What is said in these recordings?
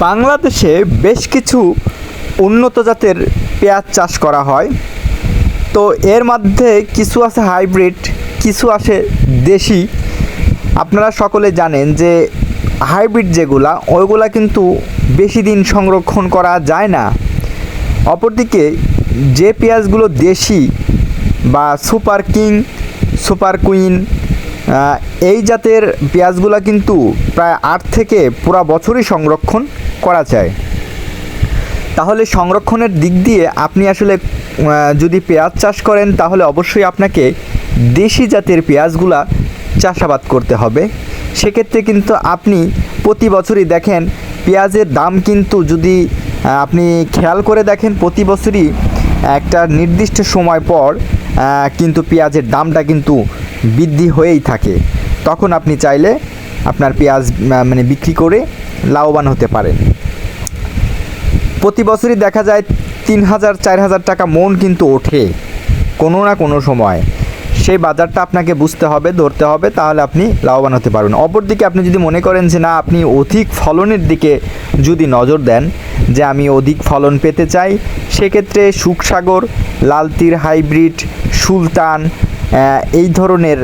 বাংলাদেশে বেশ কিছু উন্নত জাতের পেঁয়াজ চাষ করা হয়। তো এর মধ্যে কিছু আছে হাইব্রিড, কিছু আছে দেশি। আপনারা সকলে জানেন যে হাইব্রিড যেগুলা, ওইগুলা কিন্তু বেশি দিন সংরক্ষণ করা যায় না। অপরদিকে যে পেঁয়াজগুলো দেশি বা সুপার কিং, সুপার কুইন এই জাতের পেঁয়াজগুলো কিন্তু প্রায় আট থেকে পুরা বছরই সংরক্ষণ। করা যায়। তাহলে সংরক্ষণের দিক দিয়ে আপনি আসলে যদি পেঁয়াজ চাষ করেন, তাহলে অবশ্যই আপনাকে দেশি জাতের পেঁয়াজগুলা চাষাবাদ করতে হবে। সেক্ষেত্রে কিন্তু আপনি প্রতি বছরই দেখেন, পেঁয়াজের দাম কিন্তু যদি আপনি খেয়াল করে দেখেন, প্রতি বছরই একটা নির্দিষ্ট সময় পর কিন্তু পেঁয়াজের দামটা কিন্তু বৃদ্ধি হয়েই থাকে। তখন আপনি চাইলে আপনার পেঁয়াজ মানে বিক্রি করে লাভবান হতে পারেন প্রতি বছরই দেখা যায় তিন হাজার, চার হাজার টাকা মন কিন্তু ওঠে কোনো না কোনো সময়। সেই বাজারটা আপনাকে বুঝতে হবে, ধরতে হবে, তাহলে আপনি লাভবান হতে পারবেন। অপরদিকে আপনি যদি মনে করেন যে না, আপনি অধিক ফলনের দিকে যদি নজর দেন, যে আমি অধিক ফলন পেতে চাই, সেক্ষেত্রে সুখসাগর, লালতির হাইব্রিড, সুলতান এই ধরনের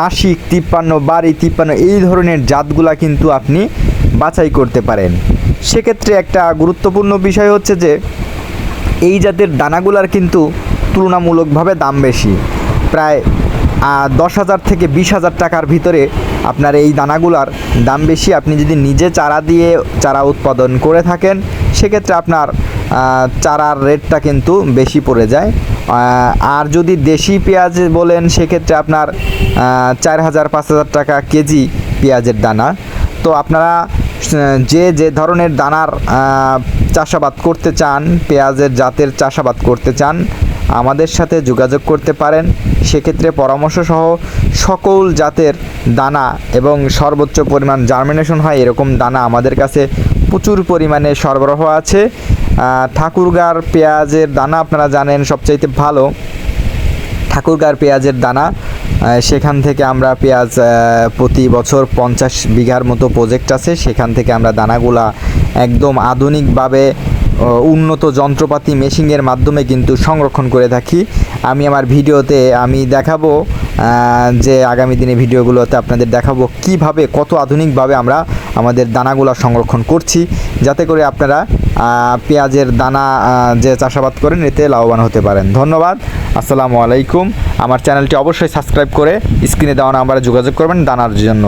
নাসিক, তিপ্পান্ন, বাড়ি, তিপ্পান্ন, এই ধরনের জাতগুলা কিন্তু আপনি বাছাই করতে পারেন। সেক্ষেত্রে একটা গুরুত্বপূর্ণ বিষয় হচ্ছে যে, এই জাতের দানাগুলার কিন্তু তুলনামূলকভাবে দাম বেশি। প্রায় দশ হাজার থেকে বিশ হাজার টাকার ভিতরে আপনার এই দানাগুলার দাম বেশি। আপনি যদি নিজে চারা দিয়ে চারা উৎপাদন করে থাকেন, সেক্ষেত্রে আপনার চারার রেটটা কিন্তু বেশি পড়ে যায়। আর যদি দেশি পেঁয়াজ বলেন, সেক্ষেত্রে আপনার চার হাজার, পাঁচ হাজার টাকা কেজি পেঁয়াজের দানা। তো আপনারা যে যে ধরনের দানার চাষাবাদ করতে চান, পেঁয়াজের জাতের চাষাবাদ করতে চান, আমাদের সাথে যোগাযোগ করতে পারেন। সেক্ষেত্রে পরামর্শ সহ সকল জাতের দানা এবং সর্বোচ্চ পরিমাণ জার্মিনেশন হয়, এরকম দানা আমাদের কাছে প্রচুর পরিমাণে সরবরাহ আছে। ঠাকুরগার পেঁয়াজের দানা আপনারা জানেন সবচাইতে ভালো। ঠাকুরগার পেঁয়াজের দানা সেখান থেকে আমরা পেঁয়াজ প্রতি বছর পঞ্চাশ বিঘার মতো প্রজেক্ট আছে। সেখান থেকে আমরা দানাগুলা একদম আধুনিকভাবে উন্নত যন্ত্রপাতি মেশিনের মাধ্যমে কিন্তু সংরক্ষণ করে থাকি। আমি আমার ভিডিওতে আমি দেখাবো যে আগামী দিনে ভিডিওগুলোতে আপনাদের দেখাবো কীভাবে, কত আধুনিকভাবে আমরা আমাদের দানাগুলা সংরক্ষণ করছি। যাতে করে আপনারা পেঁয়াজের দানা যে চাষাবাদ করেন, এতে লাভবান হতে পারেন। ধন্যবাদ। আসসালামু আলাইকুম। আমার চ্যানেলটি অবশ্যই সাবস্ক্রাইব করে স্ক্রিনে দেওয়া নাম্বারে যোগাযোগ করবেন দানার জন্য।